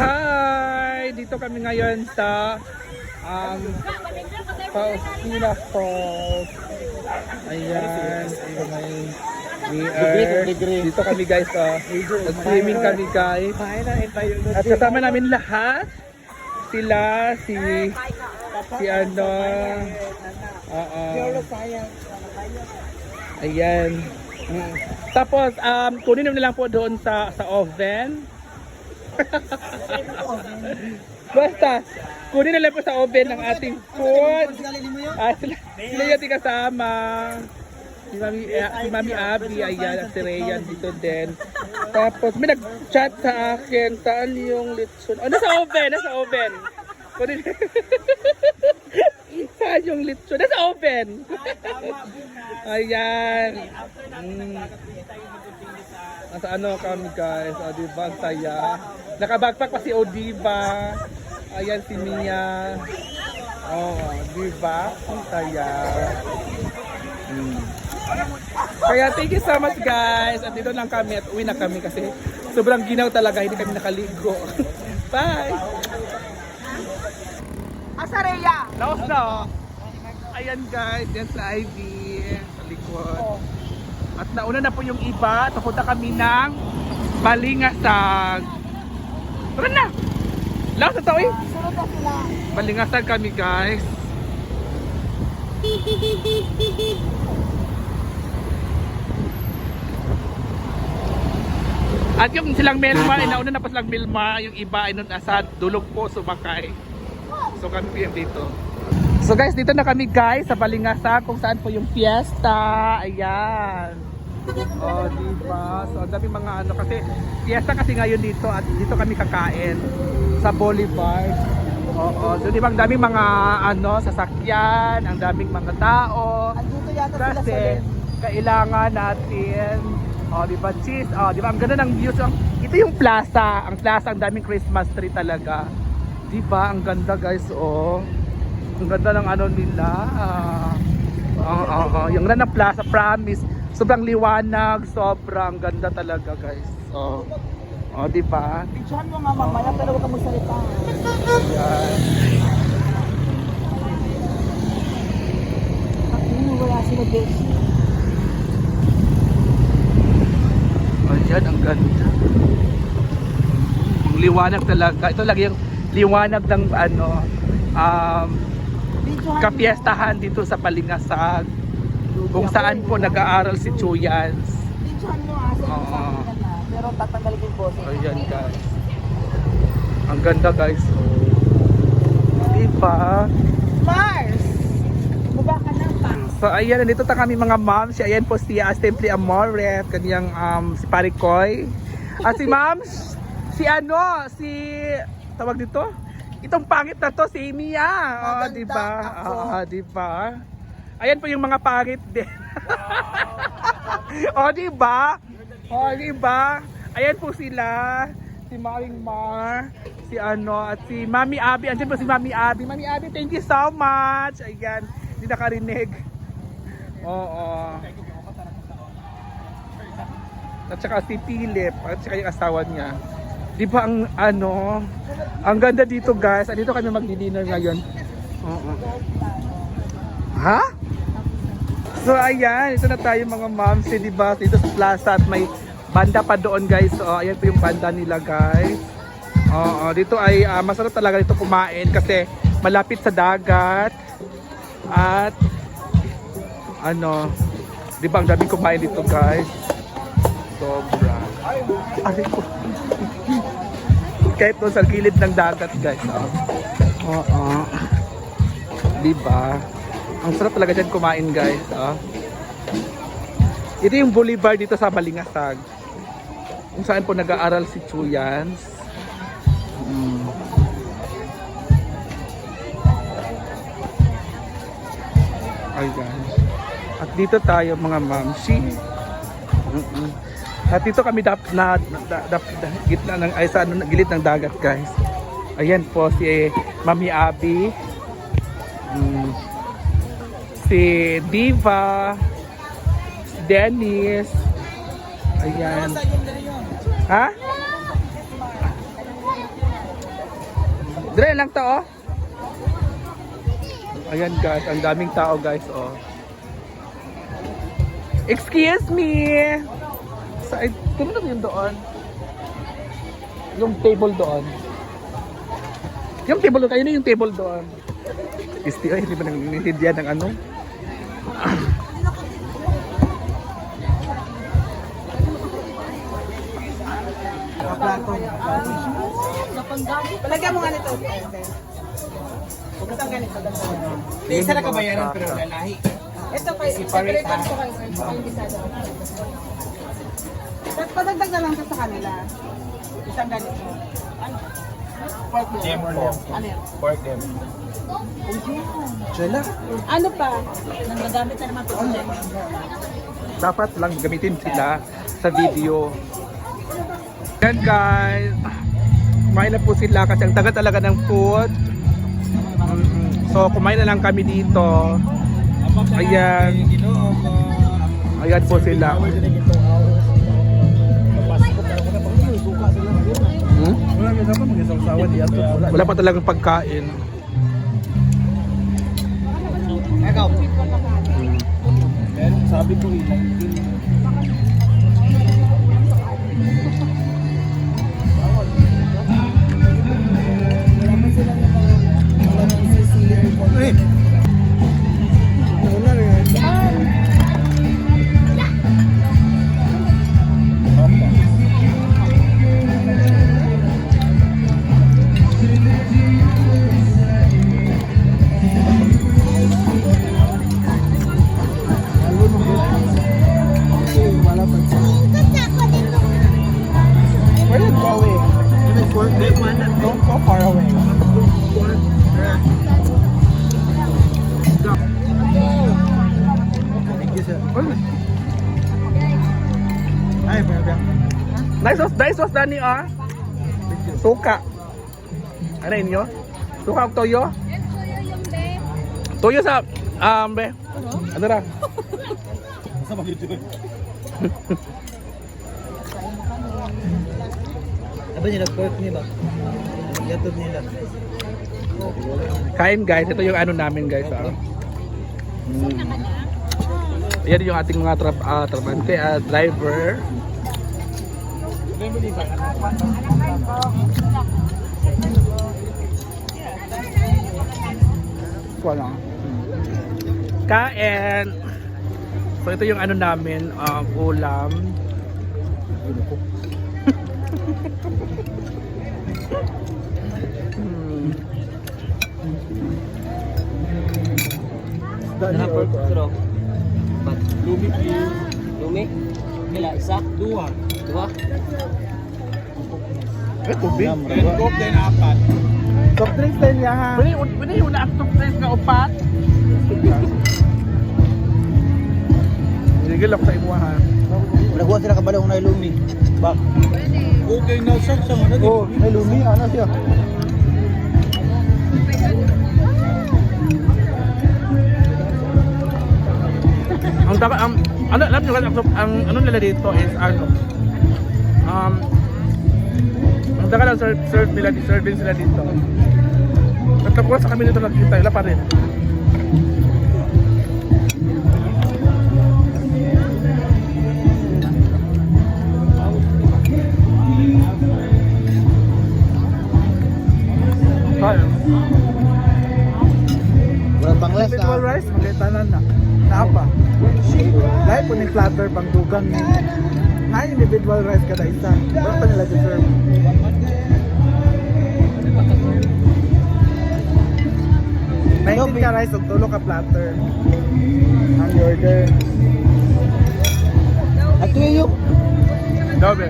Hi! Dito kami ngayon sa um, Pausila Falls. Ayan. We are, dito kami guys. Uh, Nag-swimming kami guys. At kasama namin lahat. Sila, si si ano. Oo. Ayan. Tapos, um, kunin nyo na lang po doon sa sa oven. Basta, kunin na lang po sa oven ng ating food. Ah, sila, sila yung ating kasama. Si Mami, eh, si Mami Abby, ayan, at si Rayan dito din. Tapos, may nag-chat sa akin, saan yung litson? Oh, nasa oven, nasa oven. Kunin Saan yung litson? Nasa oven. ayan. Mm. Nasa ano kami guys, o diba, ang saya. Nakabagpak pa si Odiba. Ayan si Mia. Oh, diba? Ang saya. Mm. Kaya thank you so much guys. At dito lang kami at uwi na kami kasi sobrang ginaw talaga, hindi kami nakaligo. Bye! Asareya! Laos na. Ayan guys, yan sa Ivy sa likod. At nauna na po yung iba. Papunta kami ng Balingasag. Tara na! Laos na to eh. Sila. Balingasag kami guys. At yung silang Melma, eh, nauna na pa silang Melma, yung iba ay nun nasa dulog po sumakay. So kami yung dito. So guys, dito na kami guys sa Balingasag kung saan po yung fiesta. Ayan. Oh, di ba? So dami mga ano kasi fiesta kasi ngayon dito at dito kami kakain sa Boulevard. Oo, so di ba ang daming mga ano sasakyan, ang daming mga tao. Andito yata sila sa Kasi kailangan natin Oh, di ba? Cheese. Oh, di ba? Ang ganda ng views. Ang, ito yung plaza. Ang plaza, ang daming Christmas tree talaga. Di ba? Ang ganda, guys. Oh. Ang ganda ng ano nila. Ah, oh, oh, oh. Yung ganda ng plaza, promise. Sobrang liwanag, sobrang ganda talaga, guys. Oh. Oh, di ba? Picturean mo nga mamaya pero huwag ka magsalita. Yan. Ang wala sila Beshi. Ayan, ang ganda. Ang liwanag talaga. Ito lagi yung liwanag ng ano, um, kapiestahan dito sa Palingasag. Kung saan po nag-aaral si Chuyans. Picturean mo ah. Oo. sa akin na. Pero tatanggalin yung boses. Ayan guys. Ang ganda guys. Oh. Diba? Mars! Baba ka na pa. So ayan, nandito ta kami mga ma'am. Si ayan po si uh, Simply Amore, kanyang um, si Parikoy. At si ma'am, si ano, si tawag dito? Itong pangit na to, si Mia. Oh, Maganda di ba? ako. Oh, di ba? Ayan po yung mga pangit din. oh, di ba? Oh, di ba? Ayan po sila. Si Maring Mar, si ano, at si Mami Abby. Andiyan po si Mami Abby. Mami Abby, thank you so much. Ayan, hindi nakarinig. Oo. At saka si Philip, at saka yung asawa niya. Di ba ang ano, ang ganda dito guys. Dito kami magdi-dinner ngayon. Oo. Ha? So ayan, ito na tayo mga moms, eh, di ba? Dito sa plaza at may banda pa doon guys. So ayan po yung banda nila guys. Oo, dito ay ah, masarap talaga dito kumain kasi malapit sa dagat. At ano, di ba ang daming kumain dito guys? Sobra. Ay ko. Kahit doon sa gilid ng dagat guys. oh. Oo. Di ba? Ang sarap talaga dyan kumain guys. Oh. Ito yung boulevard dito sa Balingasag. Kung saan po nag-aaral si Chuyans. Mm. Ayan. At dito tayo mga mamsi. Mm-mm. At dito kami dap, na, na, dap, da- gitna ng ay sa ano, gilid ng dagat guys. Ayan po si Mami Abby. Si Diva. Si Dennis. Ayan. Ha? Dire lang to oh. Ayan guys, ang daming tao guys oh. Excuse me. Sa tingnan yung doon. Yung table doon. Yung table doon, ayun yung table doon. Isti, ay, hindi ba nangintindihan ng ano? Palagyan mo nga nito. Huwag kang ganito. Isa na kabayaran pero lalahi. Ito kay separate ko. Yung bisada. Tapos padagdag na lang sa kanila. Isang ganito. Ano? Pork po. Ano yan? Pork dem. Sila. Ano pa? Nagagamit na naman po. Dapat lang gamitin sila sa video. Yan guys. Kumain na po sila kasi ang taga talaga ng food. So kumain na lang kami dito. Ayan. Ayan po sila. Hmm? Wala pa talagang pagkain. Hmm. Sabi ko ilang Go far away. Nice sauce, nice sauce Dani ah. Suka. Ano inyo? Suka o toyo? Toyo sa um be. Ano ra? Sa mag-YouTube. Aba nila pork nila. Yatod nila. Kain guys, ito yung ano namin guys ah. Mm. Yan yung ating mga tra uh, trabante, ah, driver. Wala. Kain. So ito yung ano namin, um, ulam. Ko. Hmm. Pork Pero, Lumi please. lumi, kila isa, Dua. dua, Eh, tubig. Red Coke din apat. Soft drinks din niya ha. Pwede, pwede yung na soft drinks nga upat. Sige lang sa imo ha. Nagwa sila kabalong na lumi. Bak. Okay na siya sa ano. Oh, may lumi ano siya. Ang dapat ang ano alam niyo ang, ang ano nila dito is ano um ang dapat ang serve, serve nila di serving sila dito. At tapos sa kami dito nakita ila pa rin. Po ni platter pang dugang ni. Na individual rice kada isa. Bakit pa nila deserve? Nineteen ka rice ug tulo ka platter. Ang order. Ato yung Dobe.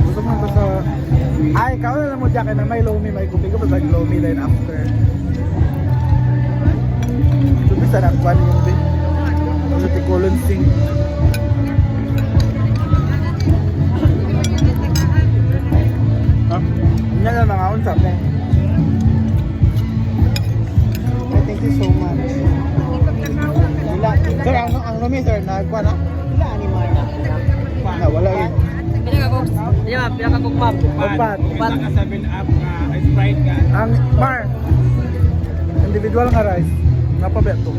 Gusto mo ba sa... Ay, ikaw na mo dyan na may lomi, may kupi ko pa lomi then after. Sabi sa nakwan yung din. Ano ti colon sing. Ha? Yan na mga unsa mo. Ay, thank you so much. Wala. Sir, ang, ang lumi sir, nagkwan na? Wala ni Marna. Na, wala yun. Pinakakog, di ba, pinakakog pub. Upat. Upat. Ka 7 up na ice Ang Mar, individual nga rice, napabeto.